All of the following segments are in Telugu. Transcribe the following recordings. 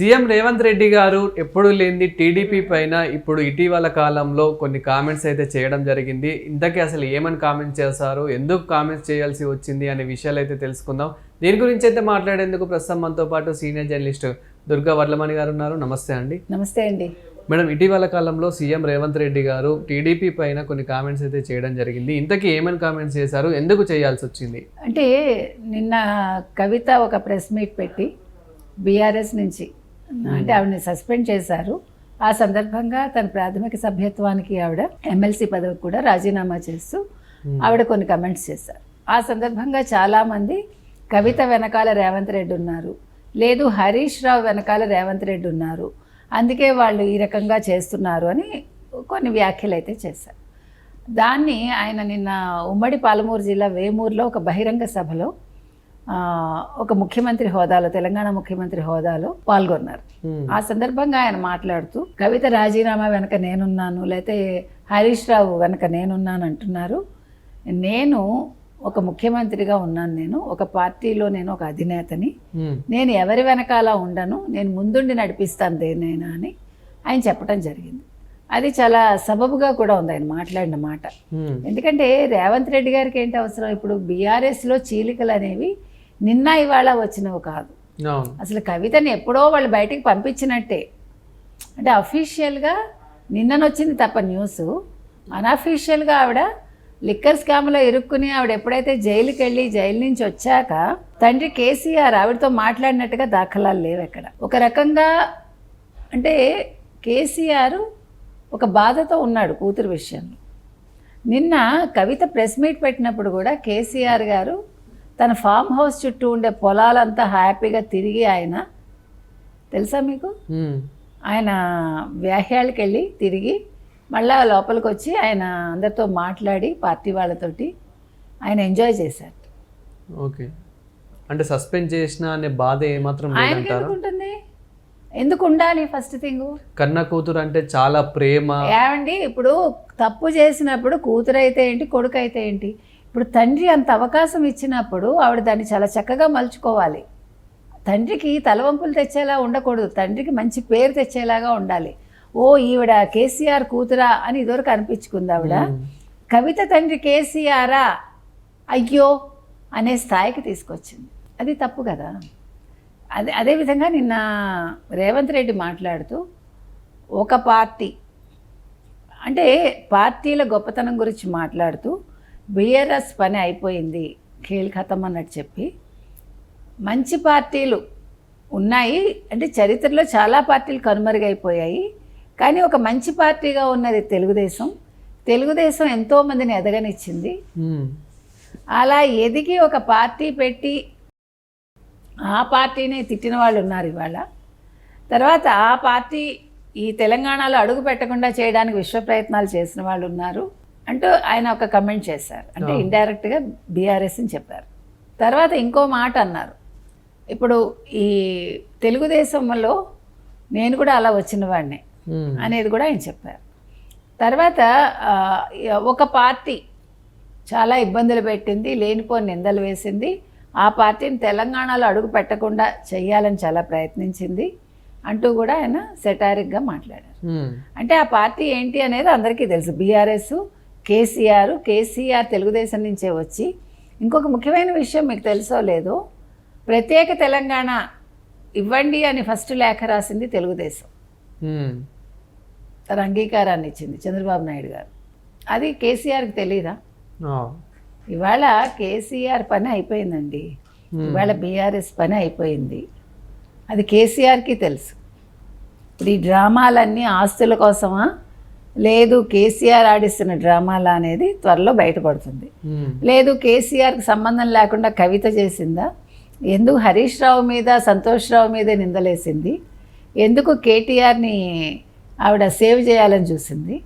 సీఎం రేవంత్ రెడ్డి గారు ఎప్పుడు లేనిది టీడీపీ పైన ఇప్పుడు ఇటీవల కాలంలో కొన్ని కామెంట్స్ అయితే చేయడం జరిగింది. ఇంతకీ అసలు ఏమని కామెంట్స్ చేశారు? ఎందుకు కామెంట్స్ చేయాల్సి వచ్చింది అనే విషయాలు అయితే తెలుసుకుందాం. దీని గురించి అయితే మాట్లాడేందుకు ప్రస్తుతం మనతో పాటు సీనియర్ జర్నలిస్ట్ దుర్గా వర్లమణి గారు ఉన్నారు. నమస్తే అండి. నమస్తే అండి. మేడం ఇటీవల కాలంలో సీఎం రేవంత్ రెడ్డి గారు టీడీపీ పైన కొన్ని కామెంట్స్ అయితే చేయడం జరిగింది. ఇంతకీ ఏమని కామెంట్స్ చేశారు? ఎందుకు చేయాల్సి వచ్చింది? అంటే నిన్న కవిత ఒక ప్రెస్ మీట్ పెట్టి బీఆర్ఎస్ నుంచి అంటే ఆవిడని సస్పెండ్ చేశారు. ఆ సందర్భంగా తన ప్రాథమిక సభ్యత్వానికి ఆవిడ ఎమ్మెల్సీ పదవికి కూడా రాజీనామా చేస్తూ ఆవిడ కొన్ని కమెంట్స్ చేశారు. ఆ సందర్భంగా చాలామంది కవిత వెనకాల రేవంత్ రెడ్డి ఉన్నారు. లేదు హరీష్ రావు వెనకాల రేవంత్ రెడ్డి ఉన్నారు. అందుకే వాళ్ళు ఈ రకంగా చేస్తున్నారు అని కొన్ని వ్యాఖ్యలు అయితే చేశారు. దాన్ని ఆయన నిన్న ఉమ్మడి పాలమూరు జిల్లా వేమూరులో ఒక బహిరంగ సభలో ఒక ముఖ్యమంత్రి హోదాలో తెలంగాణ ముఖ్యమంత్రి హోదాలో పాల్గొన్నారు. ఆ సందర్భంగా ఆయన మాట్లాడుతూ కవిత రాజీనామా వెనక నేనున్నాను లేకపోతే హరీష్ రావు వెనక నేనున్నాను అంటున్నారు నేను ఒక ముఖ్యమంత్రిగా ఉన్నాను నేను ఒక పార్టీలో నేను ఒక అధినేతని. నేను ఎవరి వెనకాల ఉండను నేను ముందుండి నడిపిస్తాను దేనైనా అని ఆయన చెప్పడం జరిగింది అది చాలా సబబుగా కూడా ఉంది ఆయన మాట్లాడిన మాట. ఎందుకంటే రేవంత్ రెడ్డి గారికి ఏంటి అవసరం ఇప్పుడు బీఆర్ఎస్లో చీలికలు అనేవి నిన్న ఇవాళ వచ్చినవి కాదు. అసలు కవితని ఎప్పుడో వాళ్ళు బయటికి పంపించినట్టే. అంటే అఫీషియల్గా నిన్ననొచ్చింది తప్ప న్యూస్. అన్అఫీషియల్గా ఆవిడ లిక్కర్ స్కామ్లో ఇరుక్కుని ఆవిడ ఎప్పుడైతే జైలుకి వెళ్ళి జైలు నుంచి వచ్చాక తండ్రి కేసీఆర్ ఆవిడతో మాట్లాడినట్టుగా దాఖలాలు లేవు ఎక్కడ. ఒక రకంగా అంటే కేసీఆర్ ఒక బాధతో ఉన్నాడు కూతురు విషయంలో. నిన్న కవిత ప్రెస్ మీట్ పెట్టినప్పుడు కూడా కేసీఆర్ గారు తన ఫామ్ హౌస్ చుట్టూ ఉండే పొలాలంతా హ్యాపీగా తిరిగి ఆయన తెలుసా మీకు. ఆయన వ్యాహ్యాలకు వెళ్ళి తిరిగి మళ్ళా లోపలికి వచ్చి ఆయన అందరితో మాట్లాడి పార్టీ వాళ్ళతోటి ఆయన ఎంజాయ్ చేశారు. ఓకే. అంటే సస్పెండ్ చేసిన అనే బాధ ఏమాత్రం ఉంటుంది ఎందుకు ఉండాలి ఫస్ట్ థింగ్? కన్న కూతురు అంటే చాలా ప్రేమ. ఏమండి ఇప్పుడు తప్పు చేసినప్పుడు కూతురు అయితే ఏంటి కొడుకు అయితే ఏంటి? ఇప్పుడు తండ్రి అంత అవకాశం ఇచ్చినప్పుడు ఆవిడ దాన్ని చాలా చక్కగా మలుచుకోవాలి. తండ్రికి తలవంపులు తెచ్చేలా ఉండకూడదు. తండ్రికి మంచి పేరు తెచ్చేలాగా ఉండాలి. ఓ ఈవిడ కేసీఆర్ కూతురా అని ఇదివరకు అనిపించుకుంది ఆవిడ. కవిత తండ్రి కేసీఆరా? అయ్యో! అనే స్థాయికి తీసుకొచ్చింది. అది తప్పు కదా. అదే అదేవిధంగా నిన్న రేవంత్ రెడ్డి మాట్లాడుతూ ఒక పార్టీ అంటే పార్టీల గొప్పతనం గురించి మాట్లాడుతూ బీఆర్ఎస్ పని అయిపోయింది. ఖేల్ ఖతం అన్నట్టు చెప్పి మంచి పార్టీలు ఉన్నాయి. అంటే చరిత్రలో చాలా పార్టీలు కనుమరుగైపోయాయి. కానీ ఒక మంచి పార్టీగా ఉన్నది తెలుగుదేశం. తెలుగుదేశం ఎంతోమందిని ఎదగనిచ్చింది. అలా ఎదిగి ఒక పార్టీ పెట్టి ఆ పార్టీని తిట్టిన వాళ్ళు ఉన్నారు ఇవాళ. తర్వాత ఆ పార్టీ ఈ తెలంగాణలో అడుగు పెట్టకుండా చేయడానికి విశ్వ ప్రయత్నాలు చేసిన వాళ్ళు ఉన్నారు. అంటూ ఆయన ఒక కమెంట్ చేశారు. అంటే. ఇండైరెక్ట్గా బీఆర్ఎస్ అని చెప్పారు. తర్వాత ఇంకో మాట అన్నారు. ఇప్పుడు ఈ తెలుగుదేశంలో నేను కూడా అలా వచ్చిన వాడిని. అనేది కూడా ఆయన చెప్పారు. తర్వాత ఒక పార్టీ చాలా ఇబ్బందులు పెట్టింది లేనిపోని నిందలు వేసింది. ఆ పార్టీని తెలంగాణలో అడుగు పెట్టకుండా చెయ్యాలని చాలా ప్రయత్నించింది అంటూ కూడా ఆయన సెటారిక్గా మాట్లాడారు. అంటే ఆ పార్టీ ఏంటి అనేది అందరికీ తెలుసు. బీఆర్ఎస్ కేసీఆర్ కేసీఆర్ తెలుగుదేశం నుంచే వచ్చి. ఇంకొక ముఖ్యమైన విషయం మీకు తెలుసో లేదో ప్రత్యేక తెలంగాణ ఇవ్వండి అని ఫస్ట్ లేఖ రాసింది తెలుగుదేశం. తన అంగీకారాన్ని ఇచ్చింది చంద్రబాబు నాయుడు గారు. అది కేసీఆర్కి తెలియదా. ఇవాళ కేసీఆర్ పని అయిపోయిందండి. ఇవాళ బీఆర్ఎస్ పని అయిపోయింది. అది కేసీఆర్కి తెలుసు. ఇప్పుడు ఈ డ్రామాలన్నీ ఆస్తుల కోసమా? లేదు కేసీఆర్ ఆడిస్తున్న డ్రామాలా అనేది త్వరలో బయటపడుతుంది. లేదు కేసీఆర్కి సంబంధం లేకుండా కవిత చేసిందా? ఎందుకు హరీష్ రావు మీద సంతోష్ రావు మీదే నిందలేసింది? ఎందుకు కేటీఆర్ని ఆవిడ సేవ్ చేయాలని చూసింది?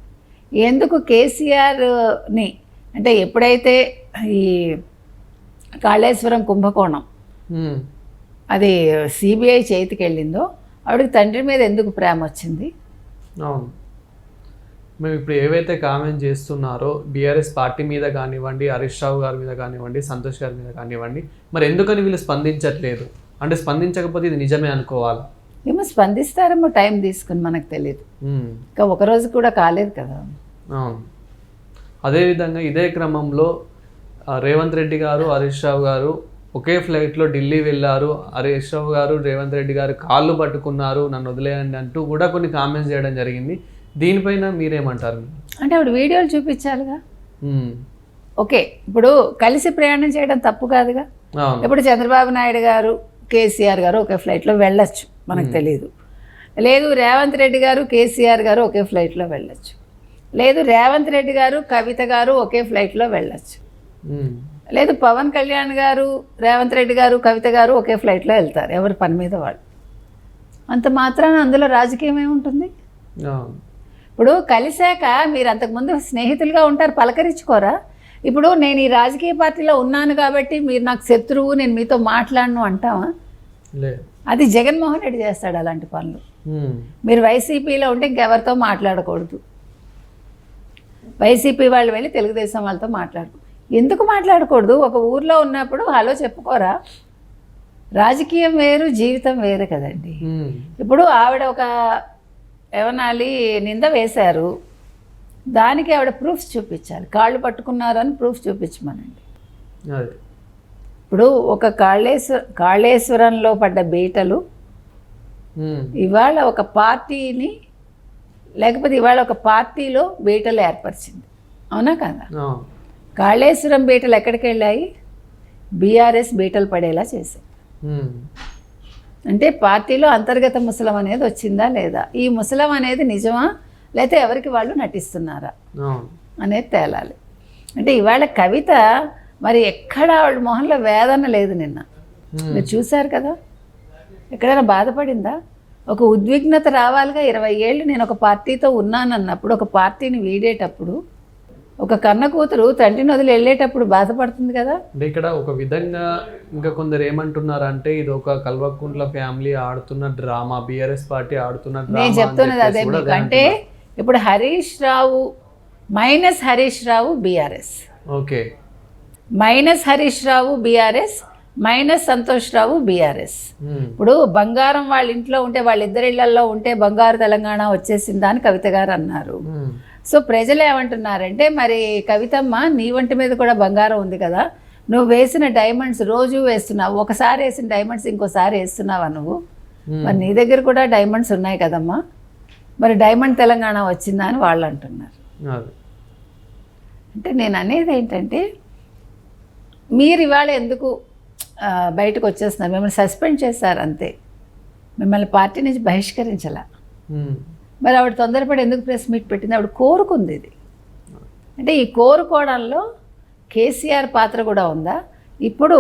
ఎందుకు కేసీఆర్ని అంటే ఎప్పుడైతే ఈ కాళేశ్వరం కుంభకోణం. అది సిబిఐ చేతికి వెళ్ళిందో ఆవిడకి తండ్రి మీద ఎందుకు ప్రేమ వచ్చింది? అవును. మేము ఇప్పుడు ఏవైతే కామెంట్ చేస్తున్నారో బీఆర్ఎస్ పార్టీ మీద కానివ్వండి హరీష్ రావు గారి మీద కానివ్వండి సంతోష్ గారి మీద కానివ్వండి మరి ఎందుకని వీళ్ళు స్పందించట్లేదు? అంటే స్పందించకపోతే ఇది నిజమే అనుకోవాలా? ఏమో స్పందిస్తారేమో టైం తీసుకుని మనకు తెలియదు. ఇంకా ఒక రోజు కూడా కాలేదు కదా. అదేవిధంగా ఇదే క్రమంలో రేవంత్ రెడ్డి గారు హరీష్ రావు గారు ఒకే ఫ్లైట్లో ఢిల్లీ వెళ్ళారు. హరీష్ రావు గారు రేవంత్ రెడ్డి గారు కాళ్ళు పట్టుకున్నారు నన్ను వదిలేయండి అంటూ కూడా కొన్ని కామెంట్స్ చేయడం జరిగింది. దీనిపైన మీరేమంటారు? అంటే ఆవిడ వీడియోలు చూపించాలిగా. ఓకే ఇప్పుడు కలిసి ప్రయాణం చేయడం తప్పు కాదుగా. ఇప్పుడు చంద్రబాబు నాయుడు గారు కేసీఆర్ గారు ఒకే ఫ్లైట్లో వెళ్ళొచ్చు మనకు తెలియదు లేదు రేవంత్ రెడ్డి గారు కేసీఆర్ గారు ఒకే ఫ్లైట్లో వెళ్ళొచ్చు. లేదు రేవంత్ రెడ్డి గారు కవిత గారు ఒకే ఫ్లైట్లో వెళ్ళొచ్చు. లేదు పవన్ కళ్యాణ్ గారు రేవంత్ రెడ్డి గారు కవిత గారు ఒకే ఫ్లైట్లో వెళ్తారు ఎవరి పని మీద వాళ్ళు. అంత మాత్రాన అందులో రాజకీయం ఏముంటుంది? ఇప్పుడు కలిశాక మీరు అంతకుముందు స్నేహితులుగా ఉంటారు పలకరించుకోరా? ఇప్పుడు నేను ఈ రాజకీయ పార్టీలో ఉన్నాను కాబట్టి మీరు నాకు శత్రువు నేను మీతో మాట్లాడను అంటావా? అది జగన్మోహన్ రెడ్డి చేస్తాడు అలాంటి పనులు. మీరు వైసీపీలో ఉంటే ఇంకెవరితో మాట్లాడకూడదు. వైసీపీ వాళ్ళు వెళ్ళి తెలుగుదేశం వాళ్ళతో మాట్లాడు ఎందుకు మాట్లాడకూడదు? ఒక ఊర్లో ఉన్నప్పుడు హలో చెప్పుకోరా? రాజకీయం వేరు జీవితం వేరు కదండి. ఇప్పుడు ఆవిడ ఒక ఏమనాలి నింద వేశారు. దానికి ఆవిడ ప్రూఫ్స్ చూపించాలి. కాళ్ళు పట్టుకున్నారు అని ప్రూఫ్ చూపించమనండి ఇప్పుడు ఒక కాళేశ్వర కాళేశ్వరంలో పడ్డ బీటలు. ఇవాళ ఒక పార్టీని లేకపోతే ఇవాళ ఒక పార్టీలో బీటలు ఏర్పరిచింది. అవునా కదా? కాళేశ్వరం బీటలు ఎక్కడికి వెళ్ళాయి బీఆర్ఎస్ బీటలు పడేలా చేశాయి. అంటే పార్టీలో అంతర్గత ముసలం అనేది వచ్చిందా లేదా? ఈ ముసలం అనేది నిజమా? లేకపోతే ఎవరికి వాళ్ళు నటిస్తున్నారా? అనేది తేలాలి. అంటే ఇవాళ కవిత మరి ఎక్కడ ఆవిడ మొహంలో వేదన లేదు నిన్న. మీరు చూశారు కదా? ఎక్కడైనా బాధపడిందా? ఒక ఉద్విగ్నత రావాలిగా ఇరవై ఏళ్ళు నేను ఒక పార్టీతో ఉన్నానన్నప్పుడు ఒక పార్టీని వీడేటప్పుడు ఒక కన్న కూతురు తండ్రిని వదిలి వెళ్ళేటప్పుడు బాధపడుతుంది కదా? అంటే ఇక్కడ ఒక విధంగా ఇంకా కొందరు ఏమంటున్నారంటే ఇది ఒక కల్వకుంట్ల ఫ్యామిలీ ఆడుతున్న డ్రామా బీఆర్ఎస్ పార్టీ ఆడుతున్న నేను చెప్తున్నది అదే మీకు అంటే ఇప్పుడు Harish Rao minus Harish Rao BRS. Okay. Minus Harish Rao BRS minus Santosh Rao BRS. ఇప్పుడు బంగారం వాళ్ళ ఇంట్లో ఉంటే వాళ్ళిద్దరి ఇళ్ళలో ఉంటే బంగారు తెలంగాణ వచ్చేసిందా అని కవిత గారు అన్నారు. సో ప్రజలు ఏమంటున్నారంటే మరి కవితమ్మ నీ వంటి మీద కూడా బంగారం ఉంది కదా. నువ్వు వేసిన డైమండ్స్ రోజు వేస్తున్నావు. ఒకసారి వేసిన డైమండ్స్ ఇంకోసారి వేస్తున్నావా నువ్వు. మరి నీ దగ్గర కూడా డైమండ్స్ ఉన్నాయి కదమ్మా. మరి డైమండ్ తెలంగాణ వచ్చిందా అని వాళ్ళు అంటున్నారు. అంటే నేను అనేది ఏంటంటే మీరు ఇవాళ ఎందుకు బయటకు వచ్చేస్తున్నారు? మిమ్మల్ని సస్పెండ్ చేశారు అంతే. మిమ్మల్ని పార్టీ నుంచి బహిష్కరించాల. మరి ఆవిడ తొందరపడి ఎందుకు ప్రెస్ మీట్ పెట్టింది? ఆవిడ కోరుకుంది ఇది. అంటే ఈ కోరుకోవడంలో కేసీఆర్ పాత్ర కూడా ఉందా? ఇప్పుడు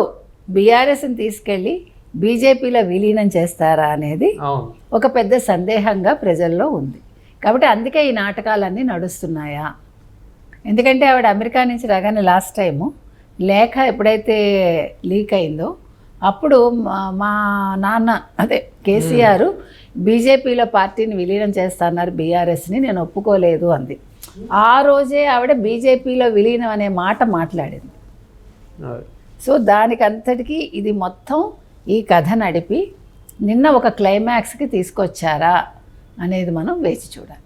బీఆర్ఎస్ని తీసుకెళ్ళి బీజేపీలో విలీనం చేస్తారా అనేది ఒక పెద్ద సందేహంగా ప్రజల్లో ఉంది. కాబట్టి అందుకే ఈ నాటకాలన్నీ నడుస్తున్నాయా? ఎందుకంటే ఆవిడ అమెరికా నుంచి రాగానే లాస్ట్ టైము లేఖ ఎప్పుడైతే లీక్ అయిందో అప్పుడు మా- మా నాన్న అదే కేసీఆర్ బీజేపీలో పార్టీని విలీనం చేస్తున్నారు బీఆర్ఎస్ని నేను ఒప్పుకోలేదు అంది. ఆ రోజే ఆవిడ బీజేపీలో విలీనం అనే మాట మాట్లాడింది. సో దానికంతటికీ ఇది మొత్తం ఈ కథ నడిపి నిన్న ఒక క్లైమాక్స్కి తీసుకొచ్చారా అనేది మనం వేచి చూడాలి.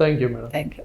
Thank you madam thank you